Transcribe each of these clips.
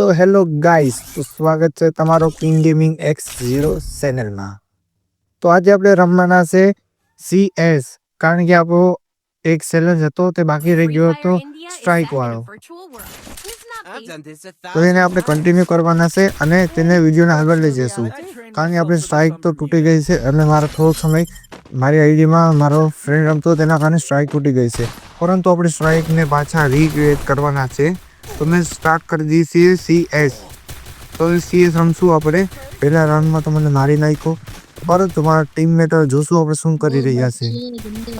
તો hello guys, તો સ્વાગત છે તમારો કિંગ ગેમિંગ એક્સ ઝીરો ચેનલમાં. તો આજે આપણે રમવાના છે સી એસ કારણ કે આપણો એક ચેલેન્જ હતો, તે બાકી રહી ગયો હતો સ્ટ્રાઇક વાળો. તો એને આપણે કન્ટિન્યુ કરવાના છે અને તેને વિડીયોને આગળ લઈ જઈશું. કારણ કે આપણી સ્ટ્રાઇક તો તૂટી ગઈ છે અને મારો થોડોક સમય મારી આઈડીમાં મારો ફ્રેન્ડ રમતો, તેના કારણે સ્ટ્રાઇક તૂટી ગઈ છે. પરંતુ આપણે સ્ટ્રાઇકને પાછા રીક્રિએટ કરવાના છે. તો મેં સ્ટાર્ટ કરી દીધી છીએ સી એસ તો સી એસ રમશું આપણે. પહેલા રાઉન્ડમાં તો મને મારી નાખ્યો. પરંતુ મારા ટીમમેટ જોશું આપણે શું કરી રહ્યા છે.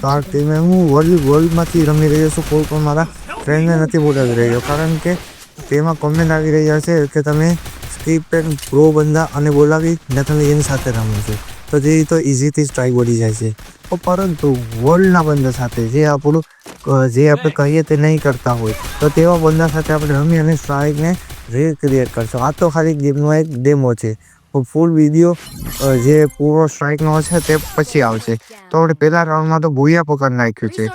તો આ ટીમે હું વર્લ્ડ વર્લ્ડમાંથી રમી રહ્યો છું. કોઈ પણ મારા ફ્રેન્ડને નથી બોલાવી રહ્યો. કારણ કે તેમાં કોમેન્ટ આવી રહ્યા છે કે તમે સ્કીપ એન્ડ પ્રો બંદા અને બોલાવી ને તમે એની સાથે રમો છો. તો જે તો ઇઝીથી સ્ટ્રાઇક વળી જાય છે. પરંતુ વર્લ્ડના બંદા સાથે જે આપણું જે આપણે કહીએ તે નહીં કરતા હોય. તો તેવા બંદા સાથે આપણે રમી અને સ્ટ્રાઇકને રિક્રિએટ કરશો. આ તો ખાલી ગેમનો એક ડેમો છે. ફૂલ વીડિયો જે પૂરો સ્ટ્રાઇકનો છે તે પછી આવશે. તો આપણે પહેલા રાઉન્ડમાં તો ભૂયા પકડ નાખ્યું છે.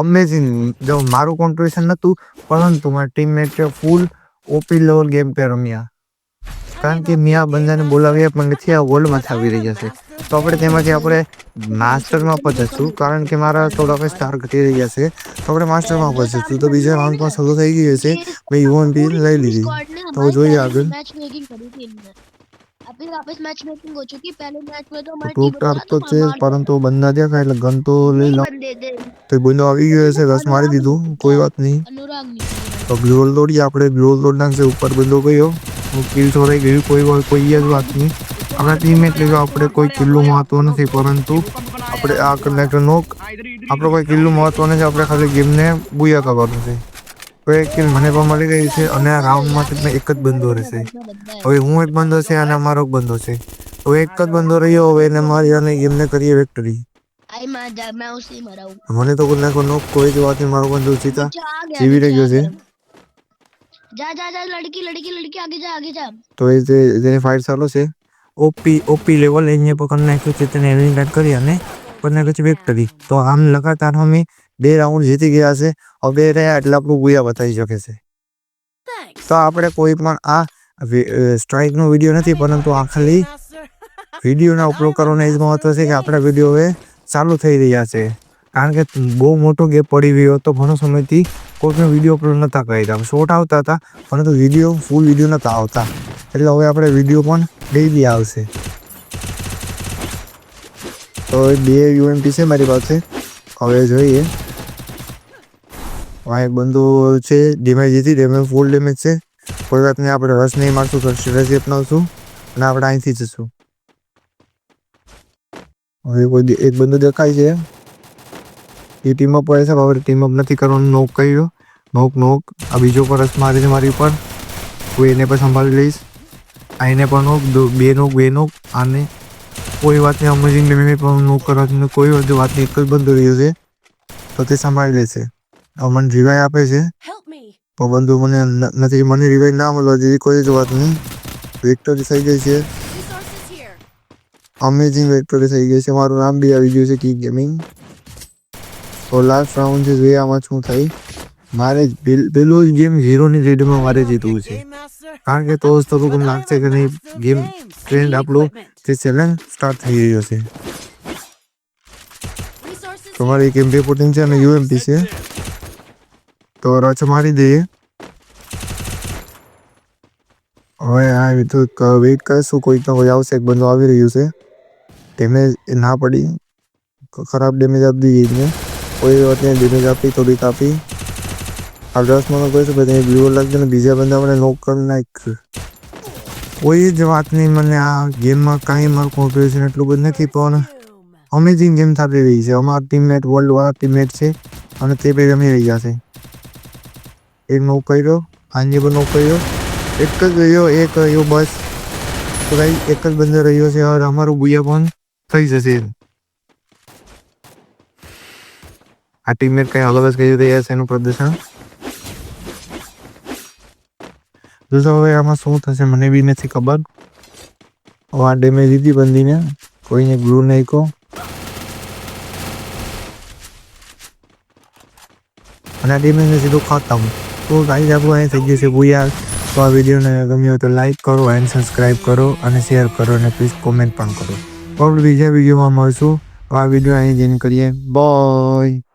અમેઝિંગ જો મારું કોન્ટ્રીબ્યુશન નહોતું પરંતુ મારા teammate full OP level game pay રમ્યા. કારણ કે મેં આ બંદાને બોલાવ્યા પણ નથી આ વર્લ્ડમાંથી આવી રહ્યા છે તો આપણે તેમાંથી આપણે માસ્ટરમાં પહોંચીશું કારણ કે મારા થોડાક સ્ટાર ઘટી રહ્યા છે. તો આપણે માસ્ટરમાં પહોંચીશું તો બીજા રાઉન્ડમાં શરૂ થઈ ગયો છે મેં યુવન બી લઈ લીધી. તો જોઈએ આગળ. ટૂંકટાર તો છે પરંતુ બંદા દેખાય એટલે ગન લઈ લો. તો બંદો આવી ગયો છે રસ મારી દીધું. કોઈ વાત નહીં. તો ગ્લોલ દોડી આપણે. ગ્લોલ દોડી નાખશે ઉપર બંદો ગયો. કિલ છોડાઈ ગયું કોઈ કોઈ જ વાત નહીં. આપણા ટીમ એટલે આપણે કોઈ કિલ્લું મહત્વ નથી પરંતુ આપણે આ કનેક્ટરનો આપણો કોઈ કિલ્લું મહત્વ નથી આપણે ખાલી ગેમને બુયા કરવાનું છે. તો એક કિલ મને પણ મળી ગઈ છે અને આ રાઉન્ડમાં તમને એક જ બંધો રહેશે. હવે હું એક બંધો છે અને અમારો એક બંધો છે. હવે એક જ બંધો રહ્યો હવે એને મારી અને ગેમને કરીએ વિક્ટરી મને તો કોઈ નોક કોઈ જ વાત નહીં મારો બંધો જીતા. જીવી રહ્યો છે. जा जा जा लड़की लड़की लड़की आगे जा आगे जा તો એ જે જેની ફાઇટ ચાલુ છે ઓપી ઓપી લેવલ એને પકડ નાખ્યું છે તેને એલિમિનેટ કરી અને પકડ નાખ્યું છે વિક્ટરી તો આમ લગાતાર અમે બે રાઉન્ડ જીતી ગયા છે હવે બે રહ્યા એટલે આપણું ગુયા બતાવી શકે છે તો આપણે કોઈ પણ આ સ્ટ્રાઇકનો વિડીયો નથી પરંતુ આ ખાલી વિડીયોના અપલોડ કરવાનો એ જ મહત્વ છે કે આપણા વિડીયો હવે ચાલુ થઈ રહ્યા છે કારણ કે બહુ મોટો ગેપ પડી ગયો હતો ઘણો સમયથી કોઈ પણ વીડિયો અપલોડ નહોતા કર્યા. શોર્ટ આવતા હતા પરંતુ વીડિયો ફૂલ વીડિયો નહોતા આવતા. એટલે હવે આપણે વીડિયો પણ ડેઈલી આવશે. તો બે યુએમપી છે મારી પાસે. હવે જોઈએ. આ એક બંધુ છે ડેમેજ જીતી ડેમેજ ફૂલ ડેમેજ છે. કોઈ વાત નહીં આપણે રસ નહીં મારશું સ્ટ્રેટેજી અપનાવશું અને આપણે અહીંથી જશું. હવે કોઈ એક બંદો દેખાય છે. એ ટીમ અપ પડે છે. હવે ટીમ અપ નથી કરવાનું. નોક કર્યો નોક નોક. આ બીજો પરસ રસ મારે છે મારી ઉપર. હું એને પણ સંભાળી લઈશ. આ એને પણ નોક. બે નોક બે નોક. આને કોઈ વાત નહીં અમેઝિંગ ડેમેજ પણ નોક કરવાથી કોઈ વાત વાત નહીં એક જ બંધ રહ્યો છે. તો તે સંભાળી લેશે મને રિવાઈ આપે છે. પણ બંધુ મને નથી. મને રિવાઈ ના મળવા દીધી કોઈ જ વાત નહીં. વિક્ટરી થઈ ગઈ છે. અમેઝિંગ વિક્ટરી થઈ ગઈ છે. મારું નામ બી આવી ગયું છે કી ગેમિંગ તો લાસ્ટ રાઉન્ડ છે જોઈએ આમાં શું થઈ? મારે પેલ- જ ગેમ ઝીરોની રેડમાં મારે જીતવું છે. કારણ કે તો જ તો તમને લાગશે કે નહીં ગેમ ટ્રેન્ડ આપણું જે ચેલેન્જ સ્ટાર્ટ થઈ રહ્યો છે. તમારી એક એમપી પોટીન છે અને યુએમપી છે. તો રચ મારી દઈએ હવે આ તો વેઇટ કરશું. કોઈક ના કોઈ આવશે, એક બંદો આવી રહ્યું છે. ડેમેજ ના પડી. ખરાબ ડેમેજ આપી દઈએ કોઈ વાત નહીં ડેમેજ આપી થોડીક આપી આ દસમાં કહીશું કે ત્યાં બ્લુ લાગજો ને, બીજા બંદા મને નોક કરી નાખ કોઈ જ વાત નહીં, મને આ ગેમમાં કાંઈ મારું કોમ્પિટિશન એટલું બધું નથી, પણ અમેઝિંગ ગેમ થતી રહી છે. અમારા ટીમમેટ વર્લ્ડ વાળા ટીમમેટ છે, અને તે ભાઈ રમી રહ્યા છે. એક નોક કર્યો આંજે પણ નોક કર્યો. એક જ રહ્યો, એક રહ્યો, બસ. તો ભાઈ, એક જ બંદર રહ્યો છે અમારું બુયા પણ થઈ જશે. આ ટીમમેટ કઈ અલગ જ કરી રહ્યા છે એનું પ્રદર્શન જોજો હવે આમાં શું થશે મને બી નથી ખબર હવે આ ડેમેજ દીધી બંદીને કોઈને ગ્લુ નહીં કહો અને આ ડેમેજને સીધું ખતમ તો ગાઈ આપણું અહીં થઈ ગયું છે બુયા તો આ વિડીયોને ગમ્યો હોય તો લાઈક કરો એન્ડ સબસ્ક્રાઈબ કરો અને શેર કરો અને પ્લીઝ કોમેન્ટ પણ કરો તો આપણે બીજા વિડીયોમાં મળશું તો આ વીડિયો અહીં જેન કરીએ બાય